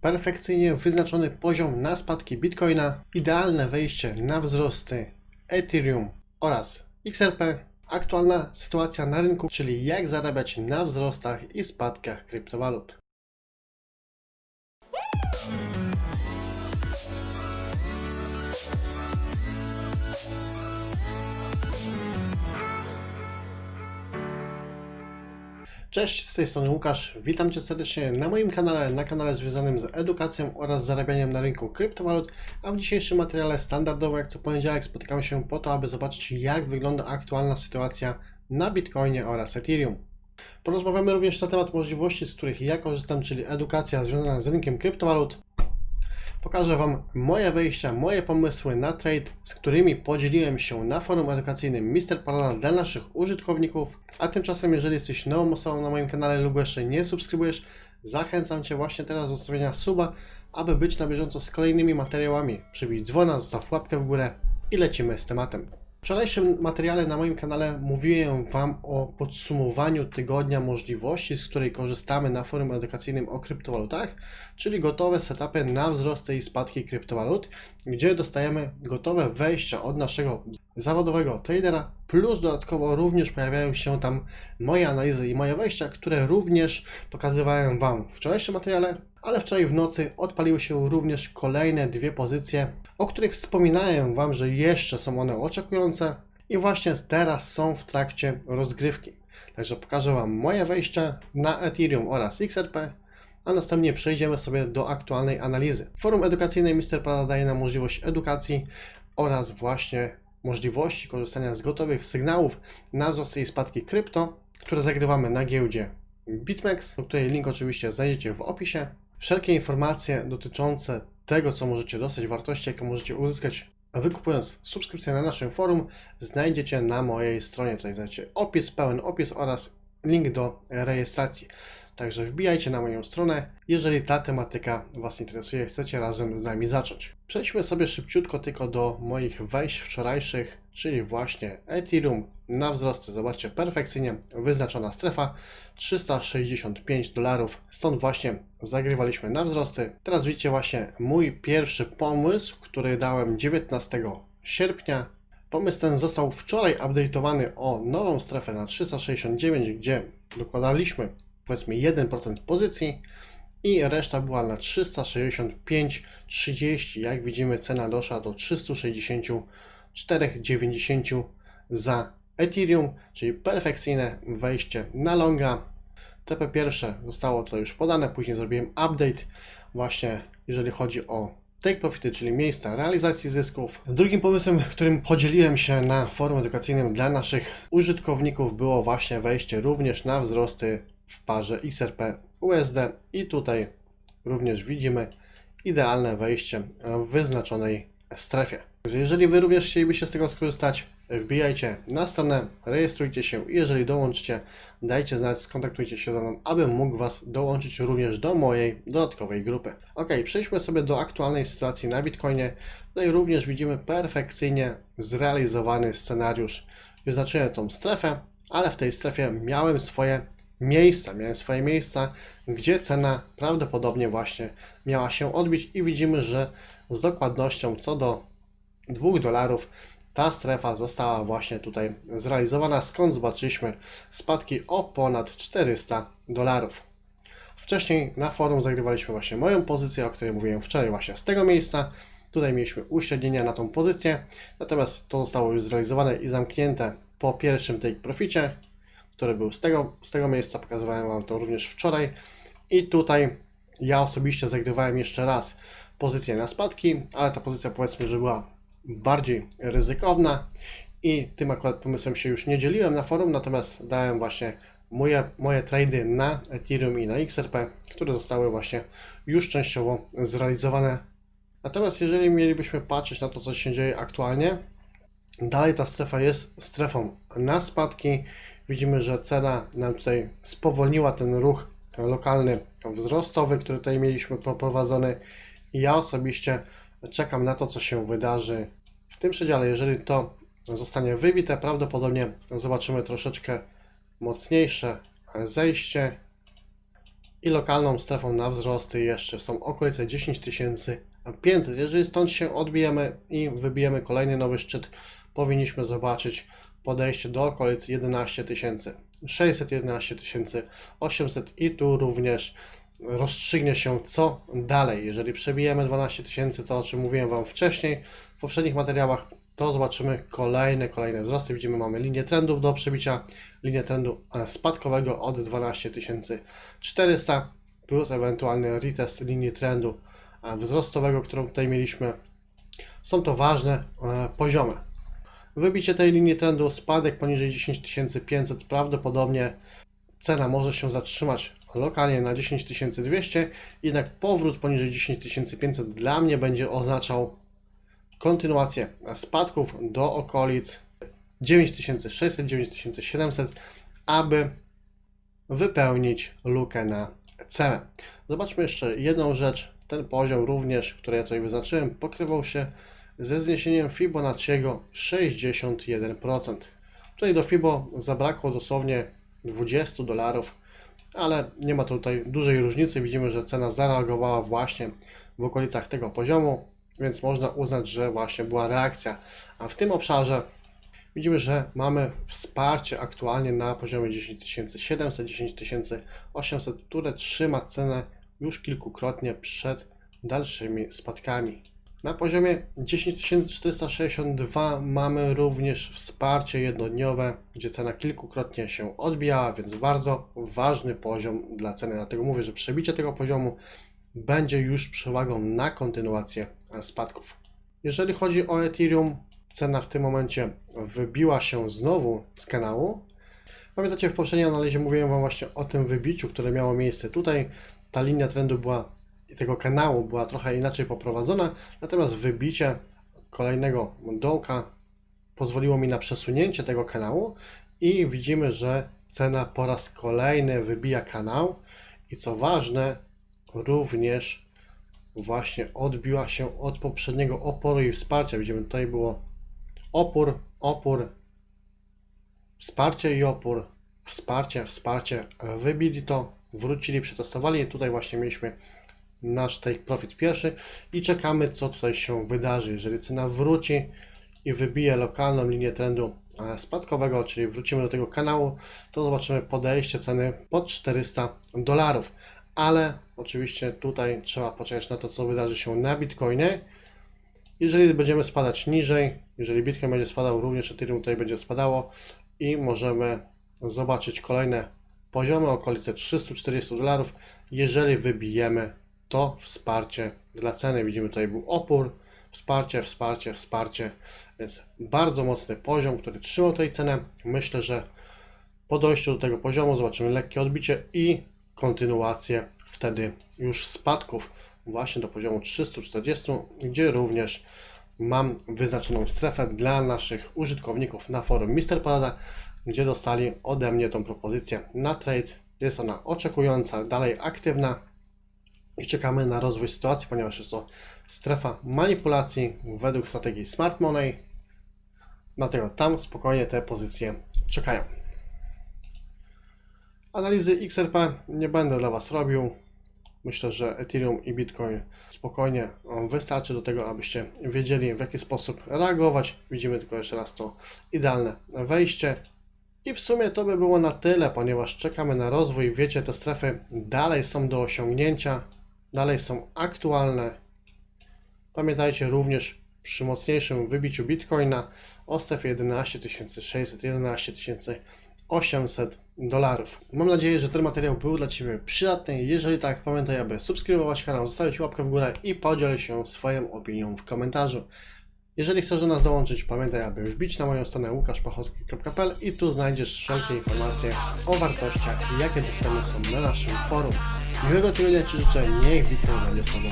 perfekcyjnie wyznaczony poziom na spadki Bitcoina, idealne wejście na wzrosty Ethereum oraz XRP, aktualna sytuacja na rynku, czyli jak zarabiać na wzrostach i spadkach kryptowalut. Cześć, z tej strony Łukasz. Witam Cię serdecznie na moim kanale, na kanale związanym z edukacją oraz zarabianiem na rynku kryptowalut. A w dzisiejszym materiale standardowo, jak co poniedziałek, spotykamy się po to, aby zobaczyć, jak wygląda aktualna sytuacja na Bitcoinie oraz Ethereum. Porozmawiamy również na temat możliwości, z których ja korzystam, czyli edukacja związana z rynkiem kryptowalut. Pokażę Wam moje wejścia, moje pomysły na trade, z którymi podzieliłem się na forum edukacyjnym Mr. Parana dla naszych użytkowników. A tymczasem, jeżeli jesteś nową osobą na moim kanale lub jeszcze nie subskrybujesz, zachęcam Cię właśnie teraz do zostawienia suba, aby być na bieżąco z kolejnymi materiałami. Przybij dzwona, zostaw łapkę w górę i lecimy z tematem. Wczorajszym materiale na moim kanale mówiłem Wam o podsumowaniu tygodnia możliwości, z której korzystamy na forum edukacyjnym o kryptowalutach, czyli gotowe setupy na wzrosty i spadki kryptowalut, gdzie dostajemy gotowe wejścia od naszego zawodowego tradera, plus dodatkowo również pojawiają się tam moje analizy i moje wejścia, które również pokazywałem Wam w wczorajszym materiale, ale wczoraj w nocy odpaliły się również kolejne dwie pozycje, o których wspominałem Wam, że jeszcze są one oczekujące i właśnie teraz są w trakcie rozgrywki. Także pokażę Wam moje wejścia na Ethereum oraz XRP, a następnie przejdziemy sobie do aktualnej analizy. Forum edukacyjne Mr. Prada daje nam możliwość edukacji oraz właśnie możliwości korzystania z gotowych sygnałów na wzrosty i spadki krypto, które zagrywamy na giełdzie BitMEX, do której link oczywiście znajdziecie w opisie. Wszelkie informacje dotyczące tego, co możecie dostać, wartości, jakie możecie uzyskać wykupując subskrypcję na naszym forum, znajdziecie na mojej stronie. Tutaj znajdziecie opis, pełen opis oraz link do rejestracji. Także wbijajcie na moją stronę, jeżeli ta tematyka Was interesuje, chcecie razem z nami zacząć. Przejdźmy sobie szybciutko tylko do moich wejść wczorajszych, czyli właśnie Ethereum na wzrosty. Zobaczcie, perfekcyjnie wyznaczona strefa 365 dolarów. Stąd właśnie zagrywaliśmy na wzrosty. Teraz widzicie właśnie mój pierwszy pomysł, który dałem 19 sierpnia. Pomysł ten został wczoraj update'owany o nową strefę na 369, gdzie dokładaliśmy powiedzmy 1% pozycji i reszta była na 365,30. Jak widzimy, cena doszła do 364,90 za Ethereum, czyli perfekcyjne wejście na longa. TP pierwsze zostało to już podane, później zrobiłem update właśnie jeżeli chodzi o take profity, czyli miejsca realizacji zysków. Drugim pomysłem, którym podzieliłem się na forum edukacyjnym dla naszych użytkowników było właśnie wejście również na wzrosty w parze XRP USD i tutaj również widzimy idealne wejście w wyznaczonej strefie. Także jeżeli Wy również chcielibyście z tego skorzystać, wbijajcie na stronę, rejestrujcie się i jeżeli dołączycie, dajcie znać, skontaktujcie się ze mną, abym mógł Was dołączyć również do mojej dodatkowej grupy. Ok, przejdźmy sobie do aktualnej sytuacji na Bitcoinie. Tutaj również widzimy perfekcyjnie zrealizowany scenariusz. Wyznaczyłem tą strefę, ale w tej strefie miałem swoje miejsca, miałem swoje miejsca, gdzie cena prawdopodobnie właśnie miała się odbić i widzimy, że z dokładnością co do 2 dolarów ta strefa została właśnie tutaj zrealizowana, skąd zobaczyliśmy spadki o ponad 400 dolarów. Wcześniej na forum zagrywaliśmy właśnie moją pozycję, o której mówiłem wczoraj właśnie z tego miejsca. Tutaj mieliśmy uśrednienia na tą pozycję, natomiast to zostało już zrealizowane i zamknięte po pierwszym take proficie, który był z tego, z tego miejsca, pokazywałem Wam to również wczoraj. I tutaj ja osobiście zagrywałem jeszcze raz pozycję na spadki, ale ta pozycja powiedzmy, że była bardziej ryzykowna i tym akurat pomysłem się już nie dzieliłem na forum, natomiast dałem właśnie moje, moje trady na Ethereum i na XRP, które zostały właśnie już częściowo zrealizowane. Natomiast jeżeli mielibyśmy patrzeć na to, co się dzieje aktualnie, dalej ta strefa jest strefą na spadki. Widzimy, że cena nam tutaj spowolniła ten ruch lokalny wzrostowy, który tutaj mieliśmy poprowadzony. Ja osobiście czekam na to, co się wydarzy w tym przedziale. Jeżeli to zostanie wybite, prawdopodobnie zobaczymy troszeczkę mocniejsze zejście i lokalną strefą na wzrosty jeszcze są okolice 10 500. Jeżeli stąd się odbijemy i wybijemy kolejny nowy szczyt, powinniśmy zobaczyć podejście do okolic 11 tysięcy. 600, 11 800 i tu również rozstrzygnie się co dalej. Jeżeli przebijemy 12 tysięcy, to o czym mówiłem Wam wcześniej w poprzednich materiałach, to zobaczymy kolejne, kolejne wzrosty. Widzimy, mamy linię trendu do przebicia, linię trendu e, spadkowego od 12 400 plus ewentualny retest linii trendu e, wzrostowego, którą tutaj mieliśmy. Są to ważne e, poziomy. Wybicie tej linii trendu, spadek poniżej 10 500, prawdopodobnie cena może się zatrzymać lokalnie na 10 200, jednak powrót poniżej 10 500 dla mnie będzie oznaczał kontynuację spadków do okolic 9600-9700, aby wypełnić lukę na cenę. Zobaczmy jeszcze jedną rzecz. Ten poziom również, który ja tutaj wyznaczyłem, pokrywał się ze zniesieniem Fibonacciego 61%. Tutaj do Fibo zabrakło dosłownie 20 dolarów, ale nie ma tutaj dużej różnicy. Widzimy, że cena zareagowała właśnie w okolicach tego poziomu, więc można uznać, że właśnie była reakcja. A w tym obszarze widzimy, że mamy wsparcie aktualnie na poziomie 10700, 10800, które trzyma cenę już kilkukrotnie przed dalszymi spadkami. Na poziomie 10462 mamy również wsparcie jednodniowe, gdzie cena kilkukrotnie się odbijała, więc bardzo ważny poziom dla ceny. Dlatego mówię, że przebicie tego poziomu będzie już przewagą na kontynuację spadków. Jeżeli chodzi o Ethereum, cena w tym momencie wybiła się znowu z kanału. Pamiętacie, w poprzedniej analizie mówiłem Wam właśnie o tym wybiciu, które miało miejsce tutaj. Ta linia trendu była i tego kanału była trochę inaczej poprowadzona, natomiast wybicie kolejnego dołka pozwoliło mi na przesunięcie tego kanału i widzimy, że cena po raz kolejny wybija kanał i co ważne, również właśnie odbiła się od poprzedniego oporu i wsparcia. Widzimy, tutaj było opór, opór, wsparcie i opór, wsparcie, wsparcie, wybili to, wrócili, przetestowali tutaj właśnie mieliśmy nasz take profit pierwszy i czekamy co tutaj się wydarzy. Jeżeli cena wróci i wybije lokalną linię trendu e, spadkowego, czyli wrócimy do tego kanału, to zobaczymy podejście ceny pod 400 dolarów. Ale oczywiście tutaj trzeba poczekać na to, co wydarzy się na Bitcoinie. Jeżeli będziemy spadać niżej, jeżeli Bitcoin będzie spadał, również Ethereum tutaj będzie spadało i możemy zobaczyć kolejne poziomy, okolice 340 dolarów, jeżeli wybijemy to wsparcie dla ceny. Widzimy tutaj był opór, wsparcie, wsparcie, wsparcie, więc bardzo mocny poziom, który trzymał tej cenę. Myślę, że po dojściu do tego poziomu zobaczymy lekkie odbicie i kontynuację wtedy już spadków właśnie do poziomu 340, gdzie również mam wyznaczoną strefę dla naszych użytkowników na forum Mr. Parada, gdzie dostali ode mnie tą propozycję na trade. Jest ona oczekująca, dalej aktywna i czekamy na rozwój sytuacji, ponieważ jest to strefa manipulacji według strategii Smart Money. Dlatego tam spokojnie te pozycje czekają. Analizy XRP nie będę dla Was robił. Myślę, że Ethereum i Bitcoin spokojnie wystarczy do tego, abyście wiedzieli w jaki sposób reagować. Widzimy tylko jeszcze raz to idealne wejście. I w sumie to by było na tyle, ponieważ czekamy na rozwój. Wiecie, te strefy dalej są do osiągnięcia dalej są aktualne. Pamiętajcie również przy mocniejszym wybiciu Bitcoina o strefie 11600, 11800 dolarów. Mam nadzieję, że ten materiał był dla Ciebie przydatny. Jeżeli tak, pamiętaj, aby subskrybować kanał, zostawić łapkę w górę i podziel się swoją opinią w komentarzu. Jeżeli chcesz do nas dołączyć, pamiętaj, aby wbić na moją stronę łukaszpachowski.pl i tu znajdziesz wszelkie informacje o wartościach, jakie dostępne są na naszym forum. Miłego tygodnia Ci życzę, niech Bitcoin będzie z Tobą.